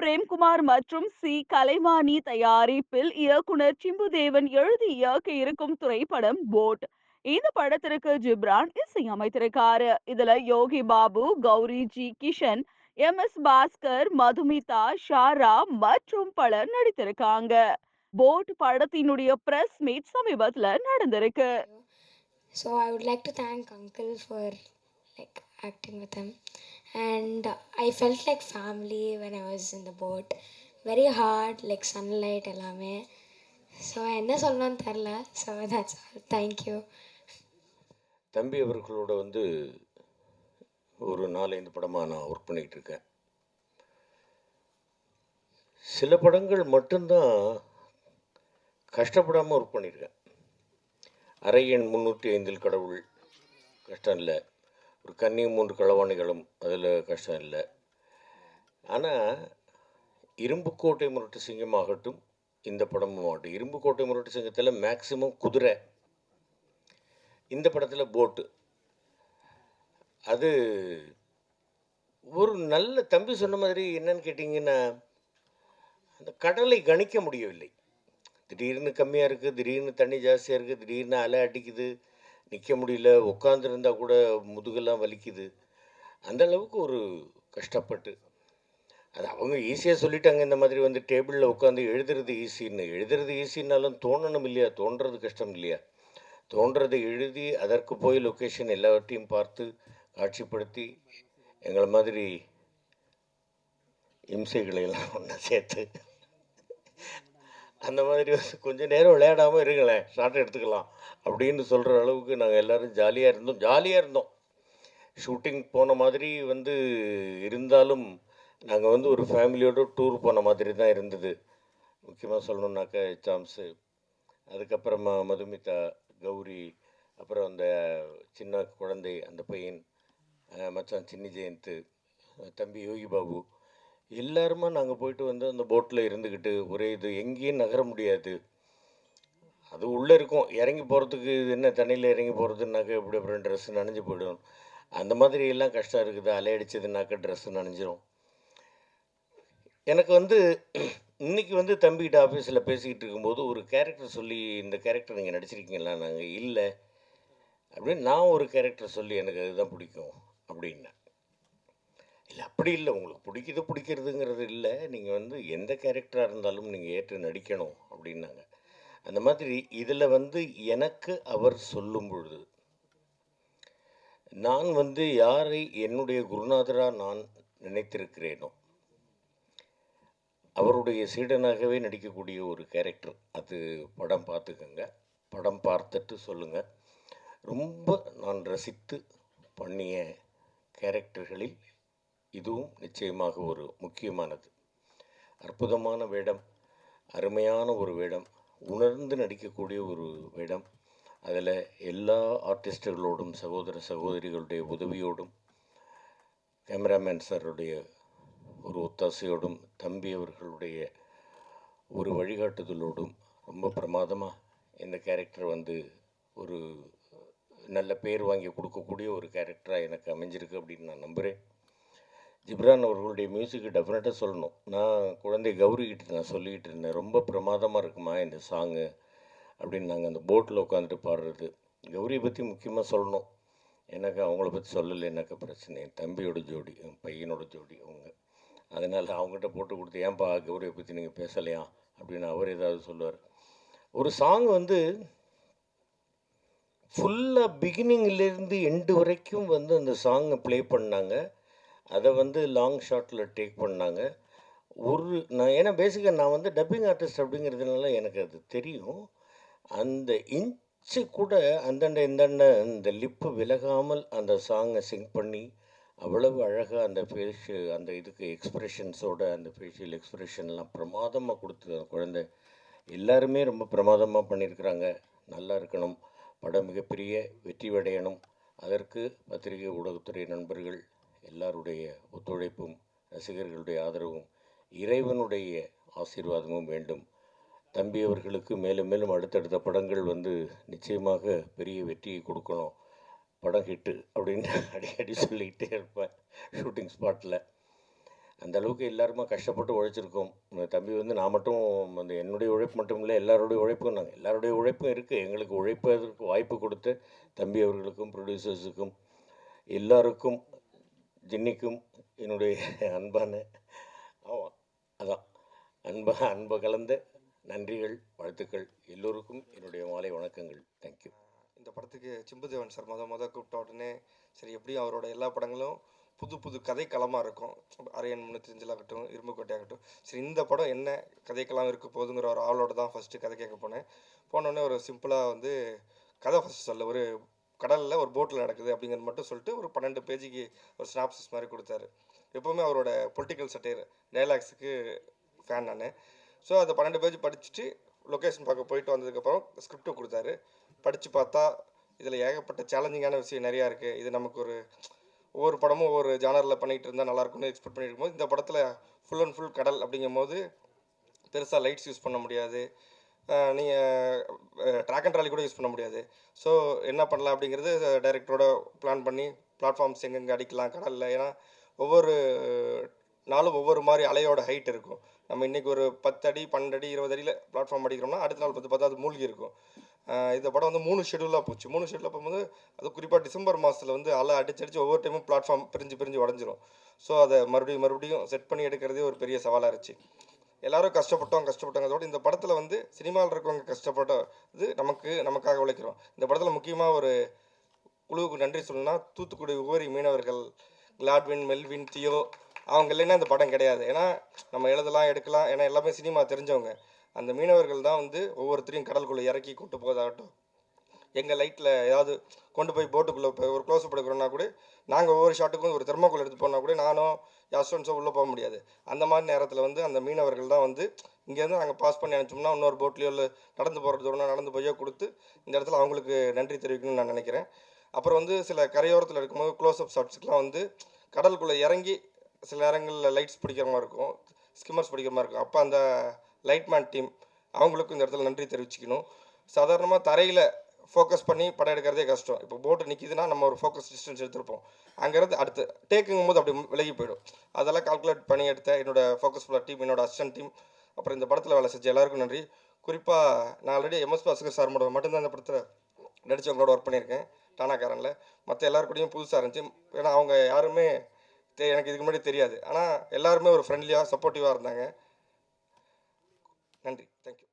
பிரேம்குமார் மற்றும் சி. கலைமானி தயாரிப்பில் இயக்குனர் சிம்புதேவன் எழுதி இயக்க இருக்கும் திரைப்படம் போட். இந்த படத்திற்கு ஜிப்ரான் இசையமைத்திருக்காரு இதுல Yogi Babu Gouri G. Kishan M. S. Bhaskar Madhumitha Shara மற்றும் பலர் நடித்திருக்காங்க. போட் படத்தினுடைய பிரஸ் மீட் சமீபத்தில் நடந்திருக்கு. So I would like to thank uncle for like acting with and I felt like family when I was in the boat very hard like sunlight எல்லாமே. So என்ன சொல்லணும்னு தெரில. ஸோ தட்ஸ் ஆல் தேங்க்யூ தம்பி அவர்களோட வந்து ஒரு நாலஞ்சு படமாக நான் ஒர்க் பண்ணிக்கிட்டு இருக்கேன். சில படங்கள் மட்டும்தான் கஷ்டப்படாமல் ஒர்க் பண்ணியிருக்கேன். அரை எண் முந்நூற்றி ஐந்தில் கடவுள் கஷ்டம் இல்லை. ஒரு கன்னியும் மூன்று களவாணிகளும் அதில் கஷ்டம் இல்லை. ஆனால் இரும்புக்கோட்டை முரட்டு சிங்கம் ஆகட்டும் இந்த படமும் ஆகட்டும் இரும்புக்கோட்டை முரட்டு சிங்கத்தில் மேக்சிமம் குதிரை. இந்த படத்தில் போட்டு அது ஒரு நல்ல தம்பி சொன்ன மாதிரி என்னன்னு கேட்டிங்கன்னா அந்த கடலை கணிக்க முடியவில்லை. திடீர்னு கம்மியாக இருக்குது திடீர்னு தண்ணி ஜாஸ்தியாக இருக்குது திடீர்னு அலை அடிக்குது நிற்க முடியல உட்காந்துருந்தா கூட முதுகெல்லாம் வலிக்குது. அந்த அளவுக்கு ஒரு கஷ்டப்பட்டு. அது அவங்க ஈஸியாக சொல்லிட்டாங்க இந்த மாதிரி வந்து டேபிளில் உட்காந்து எழுதுறது ஈஸின்னு எழுதுறது ஈஸின்னாலும் தோணணும் இல்லையா? தோன்றது கஷ்டம் இல்லையா? தோன்றதை எழுதி அதற்கு போய் லொக்கேஷன் எல்லாவற்றையும் பார்த்து காட்சிப்படுத்தி எங்களை மாதிரி இம்சைகளை எல்லாம் சேர்த்து அந்த மாதிரி வந்து கொஞ்ச நேரம் விளையாடாமல் இருங்களேன் ஷார்ட் எடுத்துக்கலாம் அப்படின்னு சொல்கிற அளவுக்கு நாங்கள் எல்லோரும் ஜாலியாக இருந்தோம். ஜாலியாக இருந்தோம். ஷூட்டிங் போன மாதிரி வந்து இருந்தாலும் நாங்கள் வந்து ஒரு ஃபேமிலியோடு டூர் போன மாதிரி தான் இருந்தது. முக்கியமாக சொல்லணுன்னாக்கா சாம்ஸு. அதுக்கப்புறமா மதுமிதா கௌரி அப்புறம் அந்த சின்ன குழந்தை அந்த பையன் மச்சான் சின்னி ஜெயந்த் தம்பி யோகி பாபு எல்லாருமா நாங்கள் போயிட்டு வந்து அந்த போட்டில் இருந்துக்கிட்டு ஒரே இது எங்கேயும் நகர முடியாது. அது உள்ளே இருக்கும். இறங்கி போகிறதுக்கு இது என்ன தண்ணியில் இறங்கி போகிறதுனாக்க எப்படி அப்புறம் ட்ரெஸ்ஸு நனைஞ்சு போயிடும். அந்த மாதிரி எல்லாம் கஷ்டம் இருக்குது. அலையடிச்சதுனாக்கா ட்ரெஸ்ஸு நனைஞ்சிரும். எனக்கு வந்து இன்றைக்கி வந்து தம்பிகிட்ட ஆஃபீஸில் பேசிக்கிட்டு இருக்கும்போது ஒரு கேரக்டர் சொல்லி இந்த கேரக்டர் நீங்கள் நடிச்சிருக்கீங்களா? நாங்கள் இல்லை. அப்படின்னு நான் ஒரு கேரக்டர் சொல்லி எனக்கு அதுதான் பிடிக்கும். அப்படின்னா இல்லை அப்படி இல்லை. உங்களுக்கு பிடிக்குது பிடிக்கிறதுங்கிறது இல்லை. நீங்கள் வந்து எந்த கேரக்டராக இருந்தாலும் நீங்கள் ஏற்று நடிக்கணும் அப்படின்னாங்க. அந்த மாதிரி இதில் வந்து எனக்கு அவர் சொல்லும் பொழுது நான் வந்து யாரை என்னுடைய குருநாதராக நான் நினைத்திருக்கிறேனோ அவருடைய சீடனாகவே நடிக்கக்கூடிய ஒரு கேரக்டர் அது படம் பார்த்துக்கோங்க. படம் பார்த்துட்டு சொல்லுங்கள் ரொம்ப நான் ரசித்து பண்ணிய கேரக்டர்களில் இதுவும் நிச்சயமாக ஒரு முக்கியமானது. அற்புதமான வேடம் அருமையான ஒரு வேடம் உணர்ந்து நடிக்கக்கூடிய ஒரு வேடம். அதில் எல்லா ஆர்டிஸ்டுகளோடும் சகோதர சகோதரிகளுடைய உதவியோடும் கேமராமேன் சாருடைய ஒரு ஒத்தாசையோடும் தம்பி அவர்களுடைய ஒரு வழிகாட்டுதலோடும் ரொம்ப பிரமாதமாக இந்த கேரக்டர் வந்து ஒரு நல்ல பேர் வாங்கி கொடுக்கக்கூடிய ஒரு கேரக்டராக எனக்கு அமைஞ்சிருக்கு அப்படின்னு நான் நம்புகிறேன் ஜிப்ரான் அவர்களுடைய மியூசிக்கு டெஃபினட்டாக சொல்லணும். நான் குழந்தை கௌரி நான் சொல்லிக்கிட்டு இருந்தேன். ரொம்ப பிரமாதமாக இருக்குமா இந்த சாங்கு அப்படின்னு நாங்கள் அந்த போட்டில் உட்காந்துட்டு பாடுறது. கௌரியை பற்றி முக்கியமாக சொல்லணும். எனக்கு அவங்கள பற்றி சொல்லலைன்னாக்கா பிரச்சனை. என் தம்பியோட ஜோடி என் பையனோட ஜோடி அவங்க. அதனால் அவங்ககிட்ட போட்டு கொடுத்து ஏன்பா கௌரியை பற்றி நீங்கள் பேசலையா? அப்படின்னு அவர் ஏதாவது சொல்லுவார். ஒரு சாங் வந்து ஃபுல்லாக பிகினிங்லேருந்து எண்டு வரைக்கும் வந்து அந்த சாங்கை ப்ளே பண்ணாங்க. அதை வந்து லாங் ஷாட்டில் டேக் பண்ணாங்க. ஒரு நான் ஏன்னா பேசிக்காக நான் வந்து டப்பிங் ஆர்டிஸ்ட் அப்படிங்கிறதுனால எனக்கு அது தெரியும். அந்த இன்ச்சு கூட அந்தண்ட இந்தண்ட இந்த லிப்பு விலகாமல் அந்த சாங்கை சிங் பண்ணி அவ்வளவு அழகாக அந்த ஃபேஸ் அந்த இதுக்கு எக்ஸ்ப்ரெஷன்ஸோட அந்த ஃபேஷியல் எக்ஸ்ப்ரெஷன்லாம் பிரமாதமாக கொடுத்து அந்த குழந்தை. எல்லாருமே ரொம்ப பிரமாதமாக பண்ணியிருக்கிறாங்க நல்லா இருக்கணும். படம் மிகப்பெரிய வெற்றி அடையணும். அதற்கு பத்திரிகை ஊடகத்துறை நண்பர்கள் எல்லாருடைய ஒத்துழைப்பும் ரசிகர்களுடைய ஆதரவும் இறைவனுடைய ஆசீர்வாதமும் வேண்டும். தம்பி அவர்களுக்கு மேலும் மேலும் அடுத்தடுத்த படங்கள் வந்து நிச்சயமாக பெரிய வெற்றியை கொடுக்கணும். படம் ஹிட்டு அப்படின்னு அடிக்கடி சொல்லிக்கிட்டே இருப்பேன் ஷூட்டிங் ஸ்பாட்டில் அந்த அளவுக்கு எல்லாருமே கஷ்டப்பட்டு உழைச்சிருக்கோம். தம்பி வந்து நான் மட்டும் வந்து என்னுடைய உழைப்பு மட்டும் இல்லை எல்லாருடைய உழைப்பும் நாங்கள் எல்லாருடைய உழைப்பும் இருக்குது எங்களுக்கு உழைப்பதற்கு வாய்ப்பு கொடுத்து தம்பி அவர்களுக்கும் ப்ரொடியூசர்ஸுக்கும் எல்லாருக்கும் ஜின்னிக்கும் என்னுடைய அன்பான ஆமாம் அதான். அன்பா அன்பு கலந்த நன்றிகள் வாழ்த்துக்கள் எல்லோருக்கும் என்னுடைய மாலை வணக்கங்கள். தேங்க்யூ இந்த படத்துக்கு சிம்புதேவன் சார் மொதல் மொதல் கூப்பிட்ட உடனே சரி எப்படியும் அவரோட எல்லா படங்களும் புது புது கதைக்களமாக இருக்கும்? அரையன் முன்னூத்தஞ்சில் ஆகட்டும் இரும்புக்கோட்டை ஆகட்டும் சரி இந்த படம் என்ன கதைக்களம் இருக்க போகுதுங்கிற ஒரு ஆவலோட தான் ஃபஸ்ட்டு கதை கேட்க போனேன். போனோடனே ஒரு சிம்பிளாக வந்து கதை ஃபஸ்ட் சொல்ல ஒரு கடலில் ஒரு போட்டில் நடக்குது அப்படிங்கிறது மட்டும் சொல்லிட்டு ஒரு பன்னெண்டு பேஜுக்கு ஒரு ஸ்னாப்சிஸ் மாதிரி கொடுத்தாரு. எப்போவுமே அவரோட பொலிட்டிக்கல் சட்டையர் டைலாக்ஸுக்கு ஃபேன் நான். ஸோ அந்த பன்னெண்டு பேஜ் படிச்சுட்டு லொக்கேஷன் பார்க்க போயிட்டு வந்ததுக்கப்புறம் ஸ்கிரிப்ட் கொடுத்தாரு. படித்து பார்த்தா இதில் ஏகப்பட்ட சேலஞ்சிங்கான விஷயம் நிறையா இருக்குது இது நமக்கு ஒரு ஒவ்வொரு படமும் ஒவ்வொரு ஜானரில் பண்ணிகிட்டு இருந்தால் நல்லாயிருக்கும்னு எக்ஸ்பெக்ட் பண்ணிட்டு இருக்கும்போது இந்த படத்தில் ஃபுல் அண்ட் ஃபுல் கடல் அப்படிங்கும் போது பெருசாக லைட்ஸ் யூஸ் பண்ண முடியாது. நீங்கள் ட்ராக் அண்ட் ட்ராலி கூட யூஸ் பண்ண முடியாது. ஸோ என்ன பண்ணலாம் அப்படிங்கிறது டைரக்டரோட பிளான் பண்ணி பிளாட்ஃபார்ம்ஸ் எங்கெங்கே அடிக்கலாம் கடலில் ஏன்னா ஒவ்வொரு நாளும் ஒவ்வொரு மாதிரி அலையோட ஹைட் இருக்கும். நம்ம இன்றைக்கி ஒரு பத்து அடி பன்னெண்டு அடி இருபது அடியில் பிளாட்ஃபார்ம் அடிக்கிறோம்னா அடுத்த நாள் பத்து பார்த்தா அது மூழ்கி இருக்கும். இந்த படம் வந்து மூணு ஷெடியூலாக போச்சு. மூணு ஷெடியூலாக போகும்போது அது குறிப்பாக டிசம்பர் மாதத்தில் வந்து அலை அடிச்சு அடிச்சு ஒவ்வொரு டைமும் பிளாட்ஃபார்ம் பிரிஞ்சு பிரிஞ்சு உடஞ்சிரும். ஸோ அதை மறுபடியும் மறுபடியும் செட் பண்ணி எடுக்கிறதே ஒரு பெரிய சவாலாக இருந்துச்சு. எல்லாரும் கஷ்டப்பட்டோம் கஷ்டப்பட்டோங்கிறதோட இந்த படத்தில் வந்து சினிமாவில் இருக்கவங்க கஷ்டப்பட்டது நமக்கு நமக்காக உழைக்கிறோம். இந்த படத்தில் முக்கியமாக ஒரு குழுவுக்கு நன்றி சொல்லணும்னா தூத்துக்குடி உபரி மீனவர்கள் கிளாட்வின் மெல்வின் தியோ அவங்க இல்லைன்னா இந்த படம் கிடையாது. ஏன்னா நம்ம எழுதலாம் எடுக்கலாம் ஏன்னா எல்லாமே சினிமா தெரிஞ்சவங்க. அந்த மீனவர்கள் தான் வந்து ஒவ்வொருத்தரையும் கடலுக்குள்ளே இறக்கி கூட்டு போதாகட்டும் எங்கள் லைட்டில் ஏதாவது கொண்டு போய் போட்டுக்குள்ளே இப்போ ஒரு க்ளோஸ் எடுக்கிறோன்னா கூட நாங்கள் ஒவ்வொரு ஷாட்டுக்கும் ஒரு தெர்மோக்குள் எடுத்து போனால் கூட நானும் யாஸ்டன்ஸோ உள்ளே போக முடியாது. அந்த மாதிரி நேரத்தில் வந்து அந்த மீனவர்கள் தான் வந்து இங்கேருந்து நாங்கள் பாஸ் பண்ணி அனுப்பிச்சோம்னா இன்னொரு போட்லேயோ இல்லை நடந்து போகிற தூரம்னா நடந்து போயோ கொடுத்து இந்த இடத்துல அவங்களுக்கு நன்றி தெரிவிக்கணும்னு நான் நினைக்கிறேன். அப்புறம் வந்து சில கரையோரத்தில் இருக்கும்போது க்ளோஸ்அப் ஷாட்ஸுக்கெலாம் வந்து கடலுக்குள்ளே இறங்கி சில நேரங்களில் லைட்ஸ் பிடிக்கிற மாதிரி இருக்கும் ஸ்கிம்மர்ஸ் பிடிக்கிற மாதிரி இருக்கும். அப்போ அந்த லைட்மேன் டீம் அவங்களுக்கும் இந்த இடத்துல நன்றி தெரிவிச்சுக்கணும். சாதாரணமாக தரையில் ஃபோக்கஸ் பண்ணி படம் எடுக்கிறதே கஷ்டம். இப்போ போட்டு நிற்கிதுன்னா நம்ம ஒரு ஃபோக்கஸ் டிஸ்டன்ஸ் எடுத்திருப்போம். அங்கேருந்து அடுத்து டேக்குங்கும் போது அப்படி விலகி போயிடும். அதெல்லாம் கால்குலேட் பண்ணி எடுத்த என்னோட ஃபோக்கஸ் ஃபுல்லாக டீம் என்னோட அசிஸ்டன்ட் டீம் அப்புறம் இந்த படத்தில் வேலை செஞ்ச எல்லாருக்கும் நன்றி. குறிப்பாக நான் ஆல்ரெடி எம்எஸ் பாஸ்கர் சார் மட்டும் மட்டும்தான் இந்த படத்தில் நடித்தவங்களோட ஒர்க் பண்ணியிருக்கேன். டானாக்காரனில் மற்ற எல்லாருக்கூடையும் கூடயும் புதுசாக இருந்துச்சு. ஏன்னா அவங்க யாருமே தெ- எனக்கு இதுக்கு முன்னாடி தெரியாது. ஆனால் எல்லாருமே ஒரு ஃப்ரெண்ட்லியாக சப்போர்ட்டிவாக இருந்தாங்க. நன்றி. தேங்க்யூ